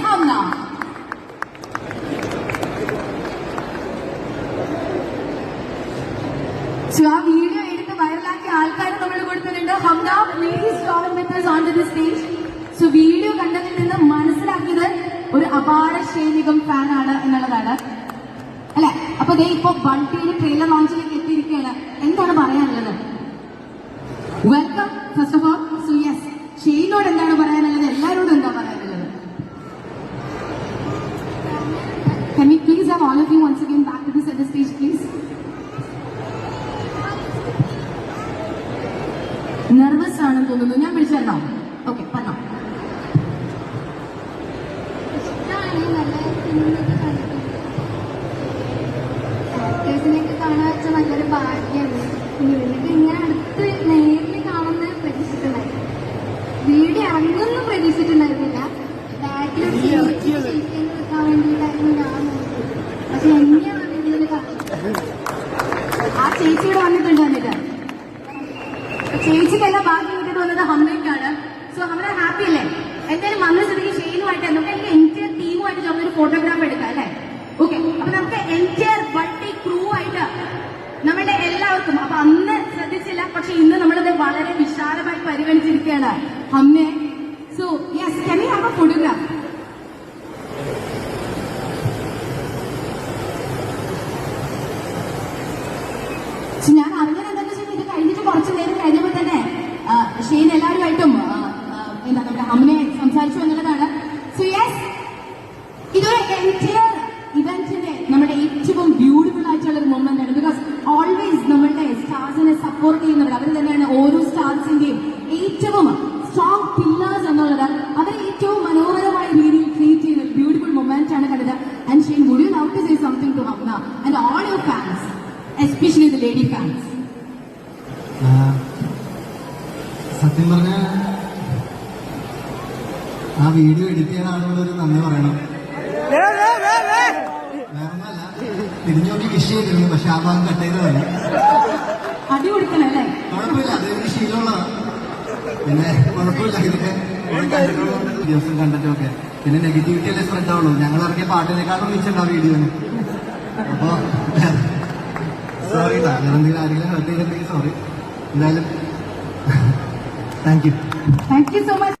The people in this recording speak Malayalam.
Hamna. So ആ വീഡിയോ എടുത്ത് വൈറലാക്കിയ ആൾക്കാർ നമ്മൾ കൊടുത്തിട്ടുണ്ട്. Hamda please join with on to the stage. So video കണ്ടതിൽ നിന്ന് മനസ്സിലാക്കിയത് ഒരു അപാര ഫാൻ ആണ് എന്നുള്ളതാണ്. അല്ലെ? അപ്പൊ ദേ ഇപ്പൊ ബണ്ടിയുടെ ട്രെയിലർ ലോഞ്ചിലേക്ക് എത്തിയിരിക്കുകയാണ്. എന്താണ് പറയാനുള്ളത്? Welcome first of all so yes ഷെയ്നോട് എന്താണ് പറയാനുള്ളത്? എല്ലാവരോടും എന്താ പറയാനുള്ളത്? We please have all of you once again back to the center stage, please? Nervous ആണെന്ന് തോന്നുന്നു. ഞാൻ വിളിച്ചോ ഓക്കെ പറഞ്ഞോ. ആക്ടേഴ്സിനെയൊക്കെ കാണാൻ വെച്ച നല്ലൊരു ഭാഗ്യമാണ് ഇവരൊക്കെ ഇങ്ങനെ അടുത്ത് നേരിൽ കാണുന്ന പ്രതീക്ഷിച്ചിട്ടുണ്ടായിരുന്നു വീഡിയോ ഇറങ്ങുന്നു പ്രതീക്ഷിച്ചിട്ടുണ്ടായിരുന്നില്ല. ബാക്കിൽ നിൽക്കാൻ വേണ്ടിയിട്ടായിരുന്നു ഞാൻ നോക്കിയത്. പക്ഷെ കാണുന്നത് ആ ചേച്ചിയുടെ വന്നിട്ടുണ്ട് വന്നിട്ട്. ചേച്ചിക്കല്ല ബാക്കി കിട്ടിയത് വന്നത് ഹമ്മയ്ക്കാണ് സോ ഹമ്മ ഹാപ്പി അല്ലേ? എന്തായാലും വന്ന സ്ഥിതിക്ക് ഷെയിനുമായിട്ട് നമുക്ക് എന്റെ എന്റിയർ ടീമുമായിട്ട് ചേർന്ന് ഒരു ഫോട്ടോഗ്രാഫ് എടുക്കാം അല്ലേ? ഓക്കെ അപ്പൊ നമുക്ക് എന്റിയർ വട്ടി ക്രൂ ആയിട്ട് നമ്മളുടെ എല്ലാവർക്കും അപ്പൊ അന്ന് ശ്രദ്ധിച്ചില്ല പക്ഷെ ഇന്ന് നമ്മളത് വളരെ വിശാലമായി പരിഗണിച്ചിരിക്കുകയാണ് ഹമ്മെ so yes can have a photograph പക്ഷെ ഞാൻ അറിഞ്ഞത് എന്താണെന്ന് വെച്ചാൽ ഇത് കഴിഞ്ഞിട്ട് കുറച്ച് നേരം കഴിഞ്ഞപ്പോൾ തന്നെ ഷെയിൻ എല്ലാവരുമായിട്ടും എന്താ നമ്മുടെ അമ്മനെ സംസാരിച്ചു എന്നുള്ളതാണ്. സോ യെസ് ഇതൊരു എന്റയർ ഇവന്റിന്റെ നമ്മുടെ ഏറ്റവും ബ്യൂട്ടിഫുൾ ആയിട്ടുള്ള ഒരു മൊമെന്റ് ആണ്. ബിക്കോസ് ഓൾവേസ് നമ്മളുടെ സ്റ്റാർസിനെ സപ്പോർട്ട് ചെയ്യുന്നവർ അവർ തന്നെയാണ് ഓരോ സ്റ്റാർസിന്റെയും ഏറ്റവും സ്ട്രോങ് പില്ലേഴ്സ് എന്നുള്ളത്. അവരെ ഏറ്റവും മനോഹരമായ രീതിയിൽ ക്രിയേറ്റ് ചെയ്യുന്ന ബ്യൂട്ടിഫുൾ മൊമെന്റ് ആണ് കണ്ടത്. ആൻഡ് ലേഡി ആ, സത്യം പറഞ്ഞ ആ വീഡിയോ എഡിറ്റ് ചെയ്ത ആളുകളൊരു ഒരു നന്ദി പറയണം. വേറൊന്നല്ല തിരിഞ്ഞു നോക്കി വിഷ് ചെയ്തിരുന്നു പക്ഷെ ആ ഭാഗം കട്ട് ചെയ്ത് കളഞ്ഞു. അടി കൊടുക്കണല്ലേ കുഴപ്പമില്ല അതൊരു ശീലമുള്ളതാണ് പിന്നെ കുഴപ്പമില്ല ഇതൊക്കെ ദിവസം കണ്ടിട്ടൊക്കെ. പിന്നെ നെഗറ്റിവിറ്റി അല്ലേ സ്പ്രെഡ് ആവുള്ളൂ. ഞങ്ങൾ ഇറക്കിയ പാട്ടിനേക്കാളും മിച്ചുണ്ടാവും വീഡിയോ വീഡിയോന് അപ്പോ സോറി എന്തെങ്കിലും ആരെങ്കിലും ഹെൽപ്പ് ചെയ്തിട്ടുണ്ടെങ്കിൽ സോറി എന്തായാലും thank you thank you so much